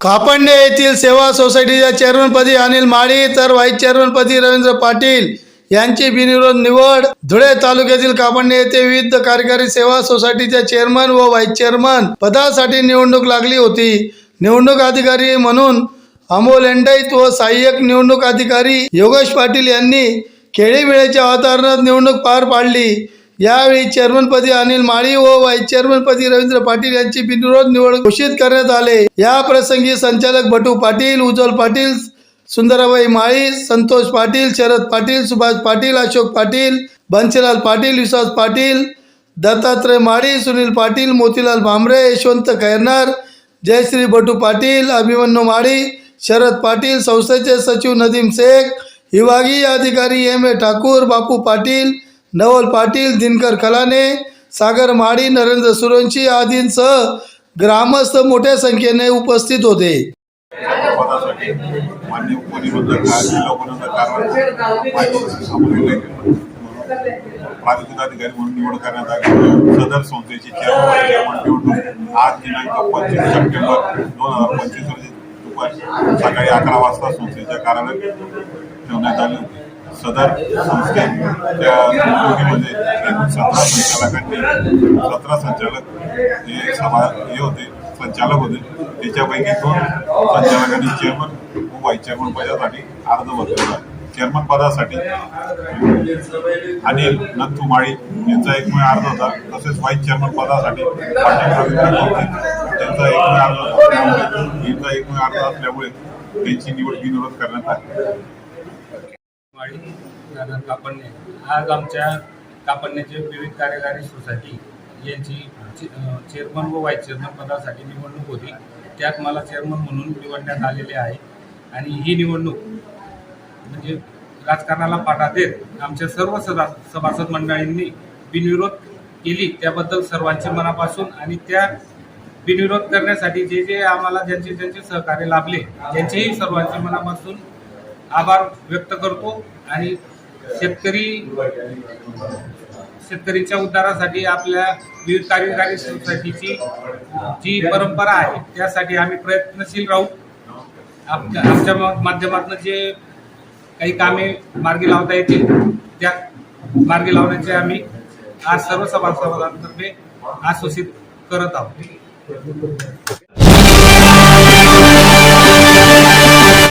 खापंडे येथील सेवा सोसायटीच्या चेअरमनपदी अनिल माळी तर व्हाईस चेअरमनपदी रवींद्र पाटील यांची बिनविरोध निवड. धुळे तालुक्यातील कापंडे येथे विविध कार्यकारी सेवा सोसायटीच्या चेअरमन व व्हाईस चेअरमन पदासाठी निवडणूक लागली होती. निवडणूक अधिकारी म्हणून अमोल एंडाईत व सहाय्यक निवडणूक अधिकारी योगेश पाटील यांनी खेळीवेळेच्या वातावरणात निवडणूक पार पाडली. यावेळी चेअरमनपदी अनिल माळी व व्हाईस चेअरमनपदी रवींद्र पाटील यांची बिनविरोध निवड घोषित करण्यात आले. या प्रसंगी संचालक बटू पाटील उज्ज्वल पाटील सुंदराबाई माळी संतोष पाटील शरद पाटील सुभाष पाटील अशोक पाटील बन्सीलाल पाटील विश्वास पाटील दत्तात्रय माळी सुनील पाटील मोतीलाल भांबरे यशवंत खैरनार जयश्री बटू पाटील अभिमन्यू माळी शरद पाटील संस्थेचे सचिव नदीम शेख विभागीय अधिकारी एम ए ठाकूर बापू पाटील नवल पाटील दिनकर कलाने सागर माळी नरेंद्र सुरवंशी आदींसह ग्रामस्थ मोठ्या संख्येने उपस्थित होते. पदासाठी म्हणून निवड करण्यात आली. सदर संस्थेची निवडणूक आज दिनांक पंचवीस सप्टेंबर दोन हजार पंचवीस रोजी दुपारी सकाळी अकरा वाजता संस्थेच्या कार्यालयात ठेवण्यात आली होती. सदर संस्थेच्या निवडणुकीमध्ये एकूण सतरा संचालकांनी सतरा संचालक हे सभा हे होते संचालक होते. त्याच्यापैकी दोन संचालकांनी चेअरमन व व्हाईस चेअरमन पदासाठी अर्ज भरलेला आहे. चेअरमन पदासाठी अनिल नंतू माळी यांचा एकमेव अर्ज होता. तसेच व्हाईस चेअरमन पदासाठी त्यांचा एकमेव अर्ज होता. यांचा एकमेव अर्ज असल्यामुळे त्यांची निवड बिनविरोध करण्यात आली. वाडी कापडणे आज आमच्या कापडण्याचे विविध कार्यकारी सोसायटी यांची चे- चेअरमन व व्हाईस चेअरमन पदासाठी निवडणूक होती. त्यात मला चेअरमन म्हणून निवडण्यात आलेले आहे. आणि ही निवडणूक म्हणजे राजकारणाला पाठा देत आमच्या सर्व सदा सभासद मंडळींनी बिनविरोध केली त्याबद्दल सर्वांचे मनापासून आणि त्या बिनविरोध करण्यासाठी जे जे आम्हाला ज्यांचे ज्यांचे सहकार्य लाभले त्यांचेही सर्वांचे मनापासून आभार व्यक्त करतो आणि शेतकरी शेतकरीच्या उद्धारासाठी आपल्या विविध कार्यकारी सोसायटीची जी परंपरा आहे त्यासाठी आम्ही प्रयत्नशील राहू. आमच्या आमच्या माध्यमातून जे काही कामे मार्गी लावता येतील त्या मार्गी लावण्याचे आम्ही आज सर्व सभासदांतर्फे आश्वासित करत आहोत.